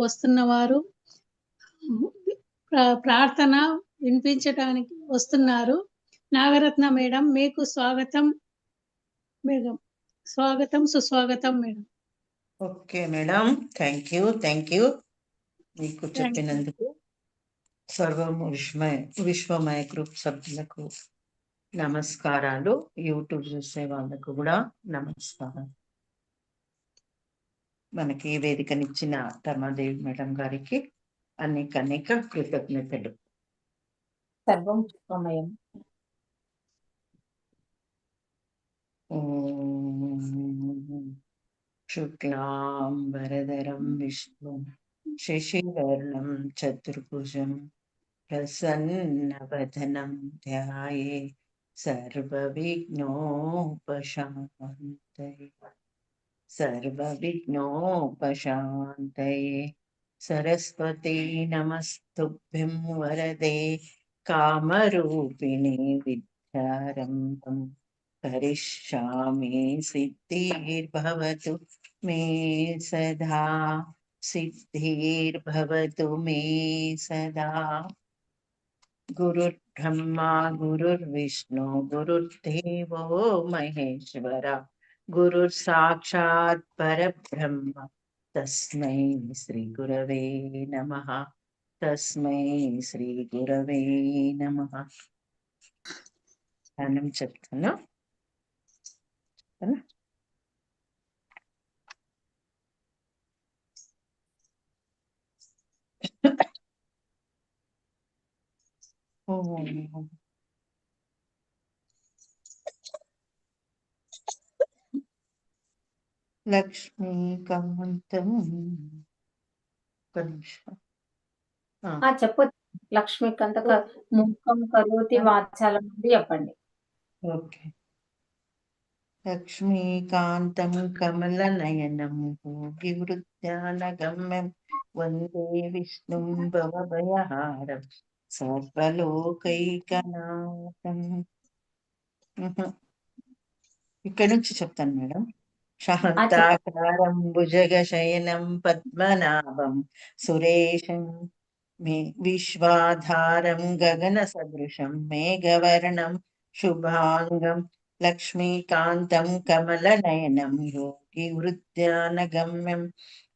వస్తున్న వారు ప్ర- ప్రార్థన వినిపించడానికి వస్తున్నారు. నాగరత్న మేడం మీకు స్వాగతం మేడం. స్వాగతం సుస్వాగతం madam. Okay madam. Thank you thank you. మీకు చెప్పినందుకు సర్వం విశ్వమయ విశ్వమయ గ్రూప్ సభ్యులకు నమస్కారాలు. యూట్యూబ్ చూసే వాళ్ళకు కూడా నమస్కారం. మనకి వేదికనిచ్చిన రమాదేవి మేడం గారికి అనేక అనేక కృతజ్ఞతలు. సర్వం సుఖమయం. ఓం శుక్లాంబరధరం విష్ణు శశివర్ణం చతుర్భుజం ప్రసన్నవదనం ధ్యాయే సర్వవిఘ్నోపశాంతయే. सर्वविघ्नोपशान्तये सरस्वती नमस्तुभ्यं वरदे, कामरूपिणे विद्यारम्भं करिष्यामि सिद्धिर्भवतु मे सदा, सिद्धिर्भवतु मे सदा। गुरुर्ब्रह्मा, गुरुर्विष्णु, गुरुर्देवो महेश्वरा। గురుర్ సాక్షాత్ పరబ్రహ్మ తస్మై శ్రీ గురవే నమ తస్మై శ్రీ గురవే నమ ధ్యానం చెప్తాను ఓ లక్ష్మీకాంతం. ఒక్క నిమిషం. ఆ, ఆ చెప్పు. లక్ష్మీకాంత ముఖం కరోతి వాచాలం చెప్పండి. ఓకే. లక్ష్మీకాంతం కమలనయనం. భోగివృత్యానగమ్యం వందే విష్ణుం భవభయహారం. సర్వలోకైకనాథం. ఇక్కడ నుంచి చెప్తాను మేడం. శాంతాకారం భుజగశయనం పద్మనాభం సురేశం మే విశ్వాధారం గగన సదృశం మేఘవర్ణం శుభాంగం లక్ష్మీకాంతం కమలనయనం యోగి వృద్ధ్యానగమ్యం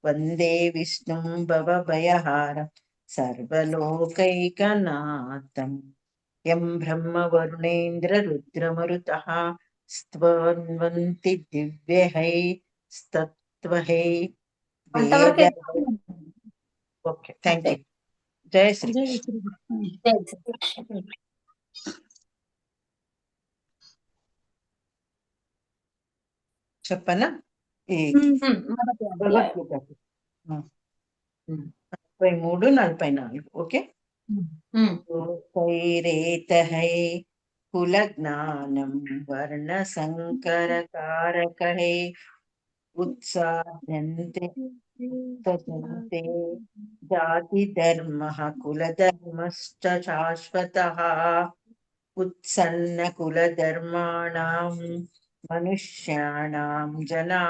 వందే విష్ణుం భవభయహారం సర్వలోకైకనాథం యం బ్రహ్మవరుణేంద్ర రుద్రమరుతః స్వాన్వంతి దివ్యహై స్తత్వహై ఓకే థ్యాంక్ యూ జయ శ్రీ చెప్పనా? ముప్పై మూడు నలభై నాలుగు ఓకే? కైరేత హై कुलज्ञानं वर्णसङ्करकारकहै उत्साद्यन्ते तजन्ते जातिधर्मः कुलधर्मश्च शाश्वतः उत्सन्नकुलधर्माणां मनुष्याणां जना